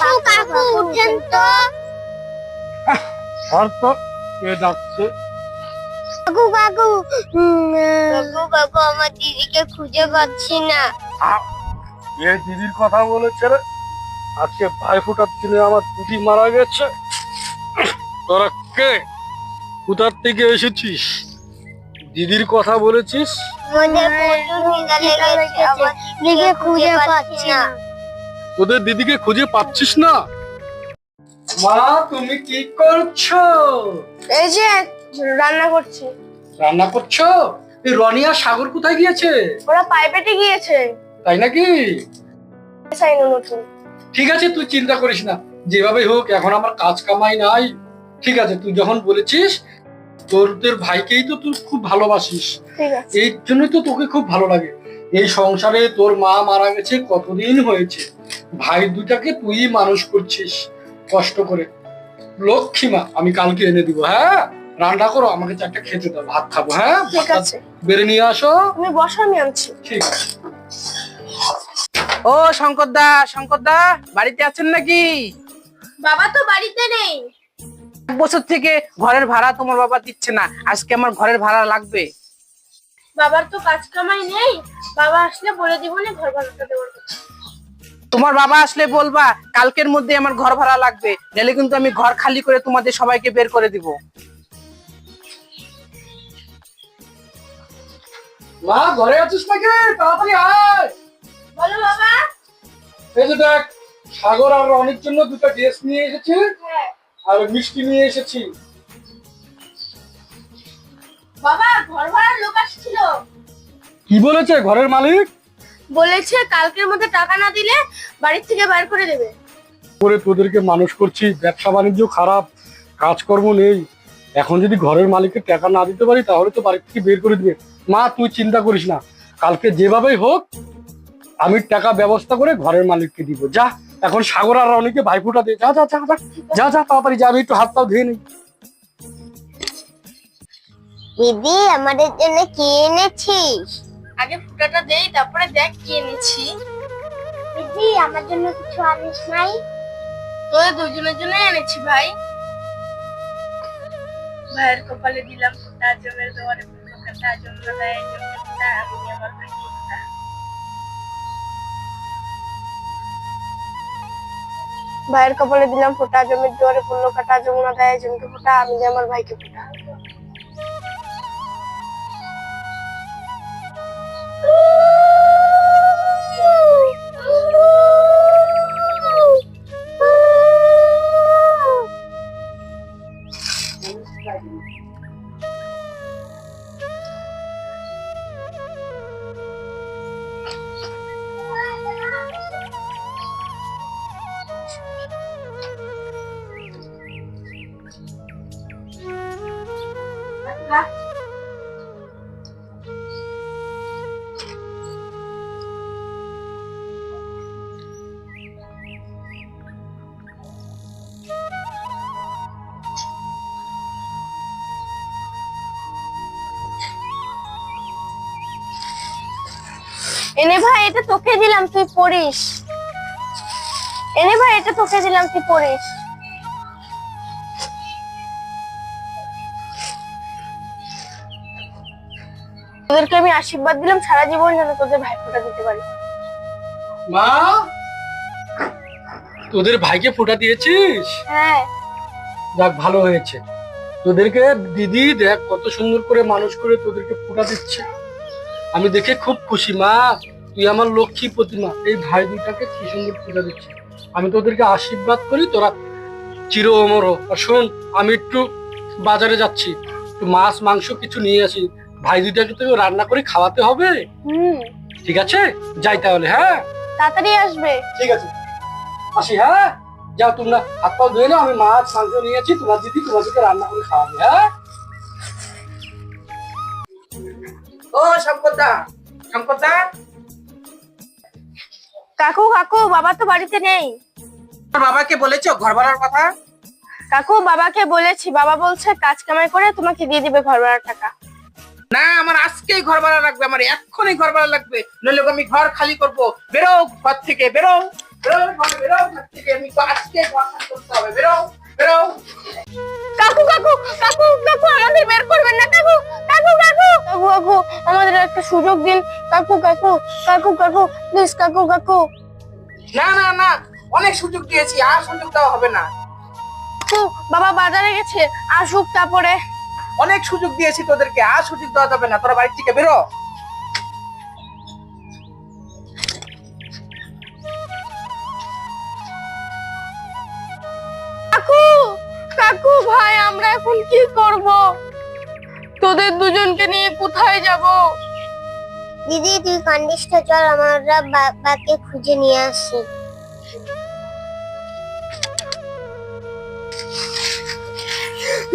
কাকু কাকু উঠেন তো আর কে ডাকছে? কাকু কাকু কাকু কাকু আমার দিদিকে খুঁজে পাচ্ছি না। এ দিদির কথা বলেছে রে। আজকে ভাই ফোটার দিনে আমার দিদি মারা গেছে। তোরা কে? কোথার থেকে এসেছিস? দিদির কথা বলেছিস? মনে খুঁজে পাচ্ছি না। তোদের দিদিকে খুঁজে পাচ্ছিস না? মা তুমি কি করছ? এই যে রান্না করছি। রান্না করছ? এই রনি আর সাগর কোথায় গিয়েছে? ওরা পাইপেটে গিয়েছে। তাই নাকি? সাইনো নতুন। ঠিক আছে তুই চিন্তা করিস না। যেভাবে হোক এখন আমার কাজ কামাই নাই। ঠিক আছে তুই যখন বলেছিস তোরদের ভাইকেই তো তুই খুব ভালোবাসিস। ঠিক আছে। এই জন্যই তো তোকে খুব ভালো লাগে। এই সংসারে তোর মা মারা গেছে কতদিন হয়েছে? ভাই দুটাকে তুই মানুষ করছিস। কষ্ট করে। লক্ষ্মী মা আমি কালকে এনে দিব হ্যাঁ? রান্না করো আমাকে চারটা খেতে দাও ভাত খাব হ্যাঁ? ঠিক আছে। বেড়ে নিয়ে আসো। তুমি বসো আমি আনছি। ঠিক আছে। ও শঙ্কর দা শঙ্কর দা বাড়িতে আছেন নাকি? বাবা তো বাড়িতে নেই। এক বছর থেকে ঘরের ভাড়া তোমার বাবা দিচ্ছে না আজকে আমার ঘরের ভাড়া লাগবে। বাবার তো কাজ কামাই নেই বাবা আসলে বলে দিব না ঘর ভাড়াটা দেওয়ার কথা। তোমার বাবা আসলে বলবা কালকের মধ্যে আমার ঘর ভাড়া লাগবে নাহলে কিন্তু আমি ঘর খালি করে তোমাদের সবাইকে বের করে দিব। মা ঘরে আছিস নাকি? তাড়াতাড়ি আয়। বলো বাবা। এই যে দেখ সাগর আর রনির জন্য দুটো ড্রেস নিয়ে এসেছি হ্যাঁ। আর মিষ্টি নিয়ে এসেছি। বাবা ঘর ভাড়ার লোক আসছিল। কি বলেছে ঘরের মালিক? বলেছে কালকের মধ্যে টাকা না দিলে বাড়ির থেকে বাইর করে দেবে। করে তোদেরকে মানুষ করছি ব্যবসা বাণিজ্য খারাপ কাজকর্ম নেই। এখন যদি ঘরের মালিককে টাকা না দিতে পারি তাহলে তো বাড়ি থেকে বের করে দিবে। মা তুই চিন্তা করিস না কালকে যেভাবেই হোক আমি টাকা ব্যবস্থা করে ঘরের মালিককে দিব। যা এখন সাগর আর রনিকে ভাইফোঁটা দে। যা যা যা যা যা যা তাড়াতাড়ি যা আমি একটু হাত পাও ধুয়ে নিই। দিদি আমাদের জন্য কি এনেছিস? আগে ফুটাটা দেই তারপরে দেখ কি এনেছি। দিদি আমার জন্য কিছু আনিস নাই? তোদের দুজনের জন্য এনেছি ভাই। ভাইয়ের কপালে দিলাম ফুটা জমের দেওয়ারে ফুটো কাটা জমনা দেয় জমে ফুটা আমি আমার ভাইকে ফুটা। ভাইয়ের কপালে দিলাম ফোটা জমির জোয়ারে পড়ল কাটা যমুনা দেয় জমিকে ফোটা আমি যে আমার ভাইকে ফোটা। এনে ভাই এটা তোকে দিলাম তুই পড়িস। এনে ভাই এটা তোকে দিলাম তুই পড়িস। তোদেরকে আমি আশীর্বাদ দিলাম সারা জীবন যেন তোদের ভাই ফোটা দিতে পারি। মা তোদের ভাইকে ফোটা দিয়েছিস? হ্যাঁ। যাক ভালো হয়েছে। তোদেরকে দিদি দেখ কত সুন্দর করে মানুষ করে তোদেরকে ফোটা দিচ্ছে। আমি দেখে খুব খুশি মা। তুই আমার লক্ষ্মী প্রতিমা। এই ভাই দুটাকে কি সুন্দর ফোঁটা দিচ্ছে। আমি তোদেরকে আশীর্বাদ করি তোরা চির অমর। আর শোন আমি একটু বাজারে যাচ্ছি। একটু মাছ মাংস কিছু নিয়ে আসি। ভাই দুটাকে তো রান্না করে খাওয়াতে হবে। ঠিক আছে? যাই তাহলে হ্যাঁ? তাড়াতাড়ি আসবে। ঠিক আছে। আসি হ্যাঁ? যাও তোমরা হাত পাও ধুয়ে নাও আমি মাছ মাংস নিয়েছি তোমার দিদি তোমাদেরকে রান্না করে খাওয়াবে হ্যাঁ? কাকু কাকু বাবা তো বাড়িতে নেই। বাবাকে বলেছ ঘর ভাড়ার কথা? কাকু বাবাকে বলেছি। বাবা বলছে কাজ কামাই করে তোমাকে দিয়ে দিবে ঘর ভাড়ার টাকা। না আমার আজকেই ঘর ভাড়া লাগবে আমার এক্ষুনি ঘর ভাড়া লাগবে। নইলে আমি ঘর খালি করব। বেরো ঘর থেকে বেরো। বেরো ঘরে বেরো ঘর থেকে। আমি আজকে ঘর সাফ করতে হবে বেরো। বেরো। কাকু কাকু কাকু কাকু আমাদের বের করবেন না কাকু কাকু কাকু। কাকু কাকু আমাদের একটা সুযোগ দিন। কাকু কাকু কাকু কাকু প্লিজ কাকু কাকু। না না না অনেক সুযোগ দিয়েছি আর সুযোগ দেওয়া হবে না। বাবা বাজারে গেছে আসুক তারপরে। অনেক সুযোগ দিয়েছি তোদেরকে আর সুযোগ দেওয়া যাবে না তোরা বাড়ি থেকে বেরো। ভাই আমরা এখন কি করব? তোদের দুজনকে নিয়ে কোথায় যাব? দিদি তুই কন্ডিশটা চল আমরা বাবাকে খুঁজে নিয়ে আসি।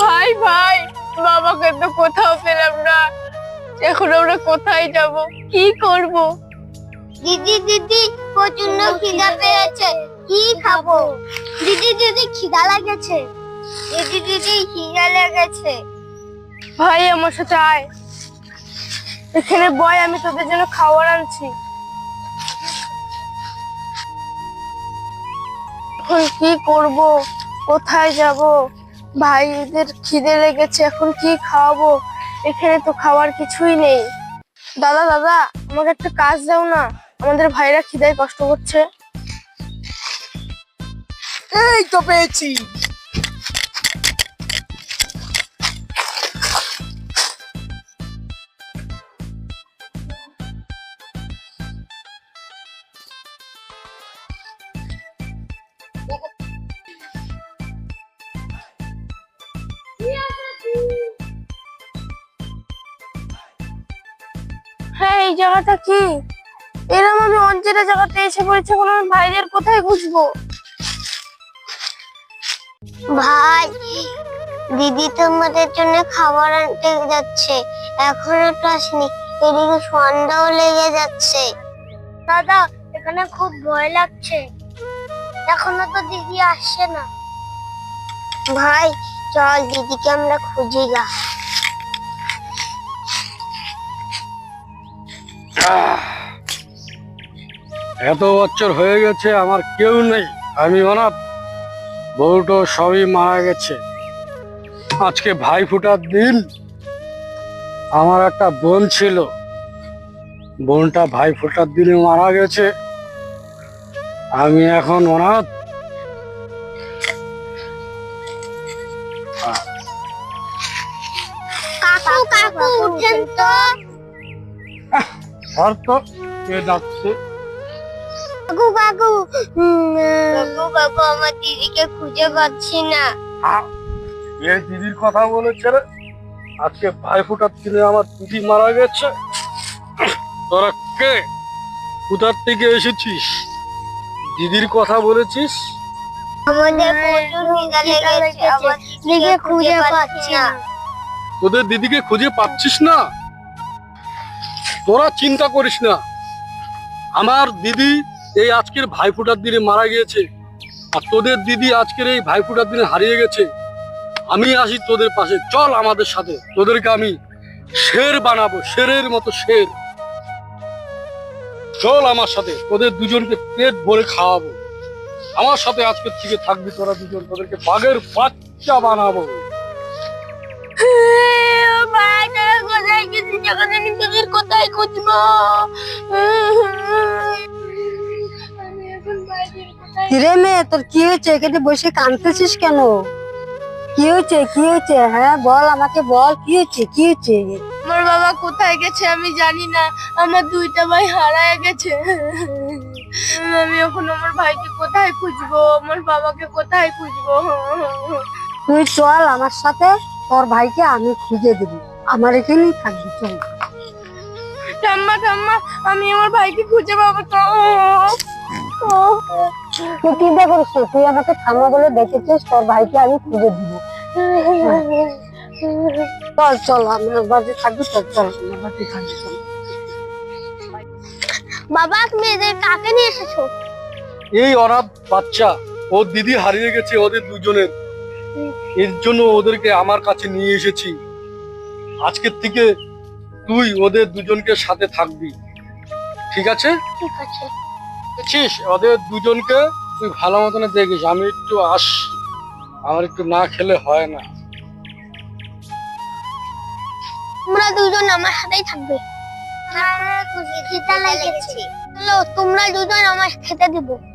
ভাই ভাই বাবাকে তো কোথাও পেলাম না। এখন আমরা কোথায় যাব? কি করব? দিদি দিদি প্রচণ্ড খিদা পেয়েছে। কি খাব? দিদি দিদি খিদা লাগেছে। দিদি দিদি খিদা লেগেছে ভাই আমার সাথে আয়। এখানে বয় আমি তোদের জন্য খাবার আনছি। এখন কি করব? কোথায় যাব? ভাই এদের খিদে লেগেছে এখন কি খাওয়াবো? এখানে তো খাওয়ার কিছুই নেই। দাদা দাদা আমাকে একটা কাজ দাও না। আমাদের ভাইরা খিদায় কষ্ট করছে। এই তো পেয়েছি। জায়গাটা কি? এরম আমি অঞ্চেরা জায়গাতে এসে পড়েছি এখন আমি ভাইদের কোথায় খুঁজবো? ভাই দিদি তোমাদের জন্য খাবার আনতে যাচ্ছে। এখনও তো আসেনি। এদিকে সন্ধ্যাও লেগে যাচ্ছে। দাদা এখানে খুব ভয় লাগছে। এখনও তো দিদি আসছে না। ভাই চল দিদিকে আমরা খুঁজি গা। এত বছর হয়ে গেছে, আমার কেউ নেই। আমি অনাথ। বউটো সবই মারা গেছে। আজকে ভাই ফুটার দিন। আমার একটা বোন ছিল। বোনটা ভাই ফোটার দিনে মারা গেছে। আমি এখন অনাথ। কাকু কাকু, উঠেন তো। আর তো কে ডাকছে? কাকু কাকু কাকু কাকু আমার দিদিকে খুঁজে পাচ্ছি না। এ দিদির কথা বলেছে রে। আজকে ভাই ফোটার দিনে আমার দিদি মারা গেছে। তোরা কে? কোথার থেকে এসেছিস? দিদির কথা বলেছিস? আমাদের দিদিকে খুঁজে পাচ্ছি না। তোদের দিদিকে খুঁজে পাচ্ছিস না? তোরা চিন্তা করিস না। আমার দিদি এই আজকের ভাই ফোটার দিনে মারা গিয়েছে আর তোদের দিদি আজকের এই ভাই ফোটার দিনে হারিয়ে গেছে। আমি আসি তোদের পাশে। চল আমাদের সাথে। তোদেরকে আমি শের বানাবো, শেরের মতো শের। চল আমার সাথে। তোদের দুজনকে পেট ভরে খাওয়াবো। আমার সাথে আজকের থেকে থাকবি তোরা দুজন। তোদেরকে বাঘের বাচ্চা বানাবো। যখন আমি তোদের কোথায় খুঁজবো। এখন কিরে মেয়ে তোর কি হয়েছে? এখানে বসে কাঁদতেছিস কেন? কি হয়েছে? কি হয়েছে? হ্যাঁ বল আমাকে বল কি হয়েছে? কি হয়েছে? আমার বাবা কোথায় গেছে আমি জানি না। আমার দুইটা ভাই হারায় গেছে। আমি এখন আমার ভাইকে কোথায় খুঁজবো? আমার বাবাকে কোথায় খুঁজবো? তুই চল আমার সাথে তোর ভাইকে আমি খুঁজে দেব। আমার এখানেই থাকবে চল। ঠাম্মা ঠাম্মা আমি আমার ভাইকে খুঁজে পাবো তো। তুই চিন্তা করিস তুই আমাকে থামা বলে দেখেছিস তোর ভাইকে আমি খুঁজে দিব। চল চল আমার বাড়িতে থাকবি চল চল আমার বাড়িতে থাকবি চল। বাবা তুমি এদের কাকে নিয়ে এসেছ? এই অনাথ বাচ্চা ও দিদি হারিয়ে গেছে ওদের দুজনের। এর জন্য ওদেরকে আমার কাছে নিয়ে এসেছি। আজকের থেকে তুই ওদের দুজনকে সাথে থাকবি। ঠিক আছে? ঠিক আছে। বুঝছিস ওদের দুজনকে তুই ভালো মতন দেখিস। আমি একটু আসি। আমার একটু না খেলে হয় না। তোমরা দুজন আমার সাথেই থাকবে। চলো তোমরা দুজন আমার খেতে দিব।